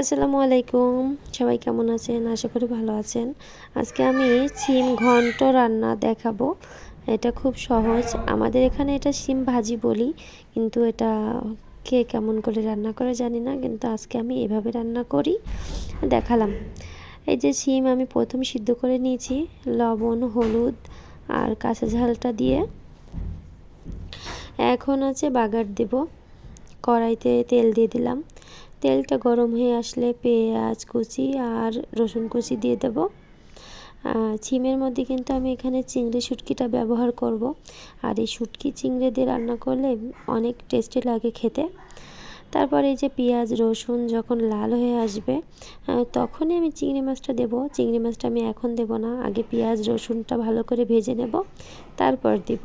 আসসালামু আলাইকুম। সবাই কেমন আছেন? আশা করি ভালো আছেন। আজকে আমি সিম ঘন্ট রান্না দেখাবো। এটা খুব সহজ। আমাদের এখানে এটা সিম ভাজি বলি, কিন্তু এটা কে কেমন করে রান্না করে জানি না, কিন্তু আজকে আমি এভাবে রান্না করি। দেখালাম। এই যে সিম আমি প্রথম সিদ্ধ করে নিয়েছি, লবণ, হলুদ আর কাঁচা ঝালটা দিয়ে। এখন আছে বাগার দেব। কড়াইতে তেল দিয়ে দিলাম। তেলটা গরম হয়ে আসলে পেঁয়াজ কুচি আর রসুন কুচি দিয়ে দেব। ছিমের মধ্যে কিন্তু আমি এখানে চিংড়ি শুটকিটা ব্যবহার করব। আর এই শুটকি চিংড়ি দিয়ে রান্না করলে অনেক টেস্টি লাগে খেতে। তারপরে এই যে পেঁয়াজ, রসুন যখন লাল হয়ে আসবে তখনই আমি চিংড়ি মাছটা দেব। চিংড়ি মাছটা আমি এখন দেব না, আগে পেঁয়াজ, রসুনটা ভালো করে ভেজে নেব, তারপর দিব।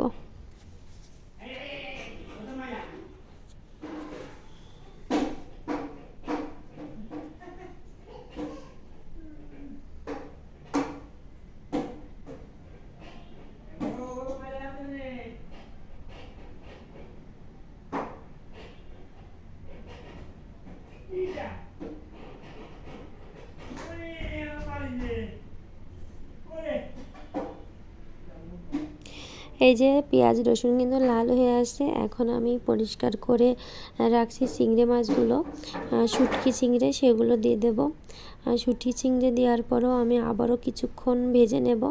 এই যে পেঁয়াজ, রসুন কিন্তু লাল হয়ে আসছে। এখন আমি পরিষ্কার করে রাখছি চিংড়ি মাছগুলো। শুটকি চিংড়ে সেগুলো দিয়ে দেব। শুটকি চিংড়ে দেওয়ার পরও আমি আবারও কিছুক্ষণ ভেজে নেব।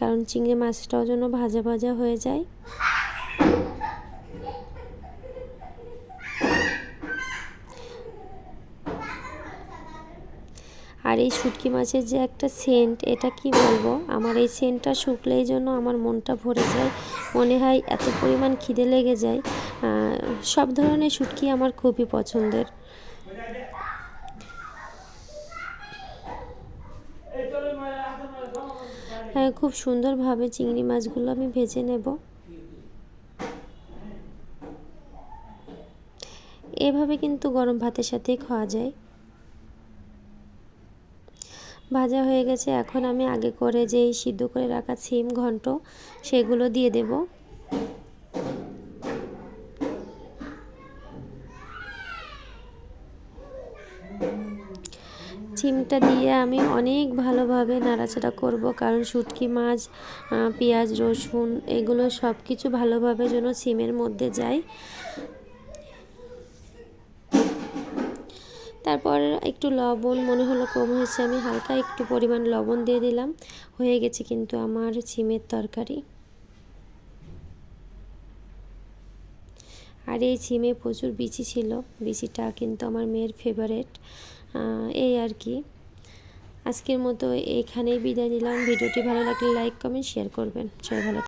কারণ চিংড়ি মাছটাও যেন ভাজা ভাজা হয়ে যায়। আর এই শুটকি মাছের যে একটা সেন্ট এটা কি বলব? আমার এই সেন্টটা শুকলেই জন্য আমার মনটা ভরে যায়, মনে হয় এত পরিমাণ খিদে লেগে যায়। সব ধরনের শুটকি আমার খুবই পছন্দের। হ্যাঁ খুব সুন্দরভাবে চিংড়ি মাছগুলো আমি ভেজে নেব। এভাবে কিন্তু গরম ভাতের সাথেই খাওয়া যায়। ভাজা হয়ে গেছে। এখন আমি আগে করে যেই সিদ্ধ করে রাখা সিম ঘন্ট, সেগুলো দিয়ে দেব। সিমটা দিয়ে আমি অনেক ভালোভাবে নাড়াচাড়া করব, কারণ শুটকি মাছ পেঁয়াজ, রসুন, এগুলো সব কিছু ভালোভাবে যেন সিমের মধ্যে যায়। তারপর একটু লবণ, মনে হলো কম হয়েছে, আমি হালকা একটু পরিমাণ লবণ দিয়ে দিলাম। হয়ে গেছে কিন্তু আমার সিমের তরকারি। আর এই সিমে প্রচুর বিচি ছিল, বিচিটা কিন্তু আমার মেয়ের ফেভারেট এই আর কি। আজকের মতো এখানেই বিদায় নিলাম। ভিডিওটি ভালো লাগলে লাইক কমেন্ট শেয়ার করবেন। সবাই ভালো